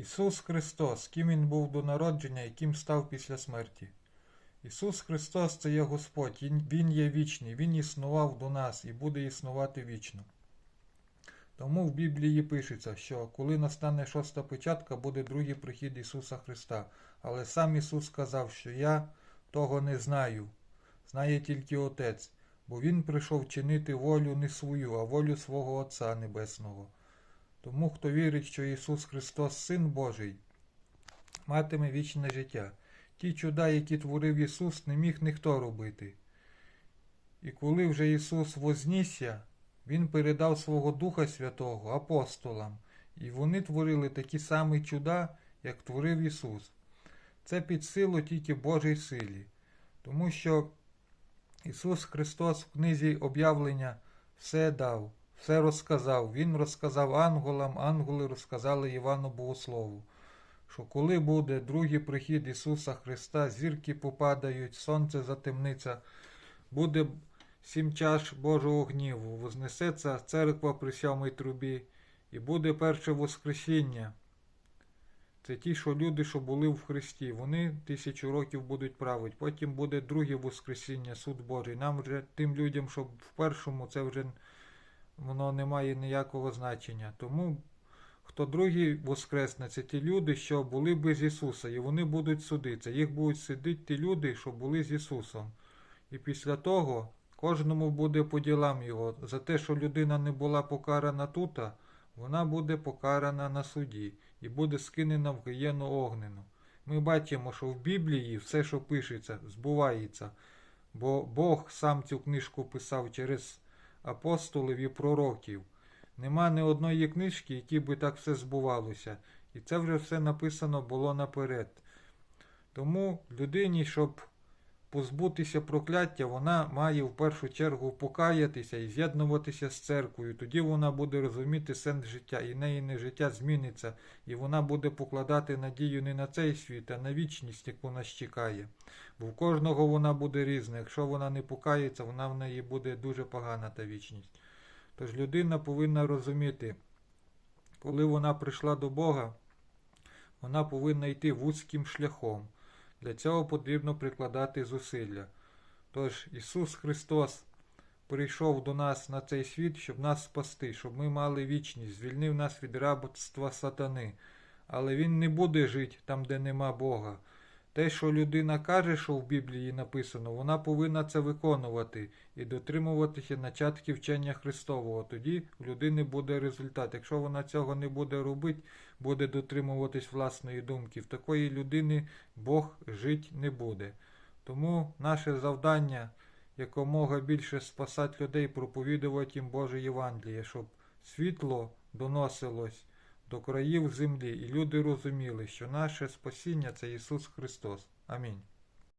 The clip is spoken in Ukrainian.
Ісус Христос, ким Він був до народження і ким став після смерті. Ісус Христос це є Господь, Він- є вічний, Він існував до нас і буде існувати вічно. Тому в Біблії пишеться, що коли настане шоста печатка, буде другий прихід Ісуса Христа. Але сам Ісус сказав, що я того не знаю, знає тільки Отець, бо Він прийшов чинити волю не свою, а волю свого Отця Небесного. Тому, хто вірить, що Ісус Христос Син Божий, матиме вічне життя. Ті чуда, які творив Ісус, не міг ніхто робити. І коли вже Ісус вознісся, Він передав свого Духа Святого апостолам, і вони творили такі самі чуда, як творив Ісус. Це під силу тільки Божій силі, тому що Ісус Христос в книзі об'явлення все дав, все розказав. Він розказав ангелам, ангели розказали Івану Богослову, що коли буде другий прихід Ісуса Христа, зірки попадають, сонце затемниться, буде сім чаш Божого гніву, вознесеться церква при сьомій трубі, і буде перше Воскресіння. Це ті, що люди, що були в Христі, вони тисячу років будуть правити. Потім буде друге Воскресіння, суд Божий. Нам вже тим людям, що в першому, це вже воно не має ніякого значення. Тому хто другий воскресне, це ті люди, що були без Ісуса, і вони будуть судитися. Їх будуть судити ті люди, що були з Ісусом. І після того кожному буде по ділам його. За те, що людина не була покарана тут, вона буде покарана на суді і буде скинена в гієну огнену. Ми бачимо, що в Біблії все, що пишеться, збувається, бо Бог сам цю книжку писав через апостолів і пророків. Нема ні одної книжки, які би так все збувалося. І це вже все написано було наперед. Тому людині, щоб позбутися прокляття, вона має в першу чергу покаятися і з'єднуватися з церквою. Тоді вона буде розуміти сенс життя, і неї не життя зміниться, і вона буде покладати надію не на цей світ, а на вічність, яку нас чекає. Бо в кожного вона буде різна. Якщо вона не покається, вона в неї буде дуже погана та вічність. Тож людина повинна розуміти, коли вона прийшла до Бога, вона повинна йти вузьким шляхом. Для цього потрібно прикладати зусилля. Тож Ісус Христос прийшов до нас на цей світ, щоб нас спасти, щоб ми мали вічність, звільнив нас від рабства сатани. Але Він не буде жити там, де нема Бога. Те, що людина каже, що в Біблії написано, вона повинна це виконувати і дотримуватися начатків вчення Христового. Тоді в людини буде результат. Якщо вона цього не буде робити, буде дотримуватись власної думки. В такої людини Бог жити не буде. Тому наше завдання якомога більше спасати людей, проповідувати їм Боже Євангеліє, щоб світло доносилось до країв землі, і люди розуміли, що наше спасіння це Ісус Христос. Амінь.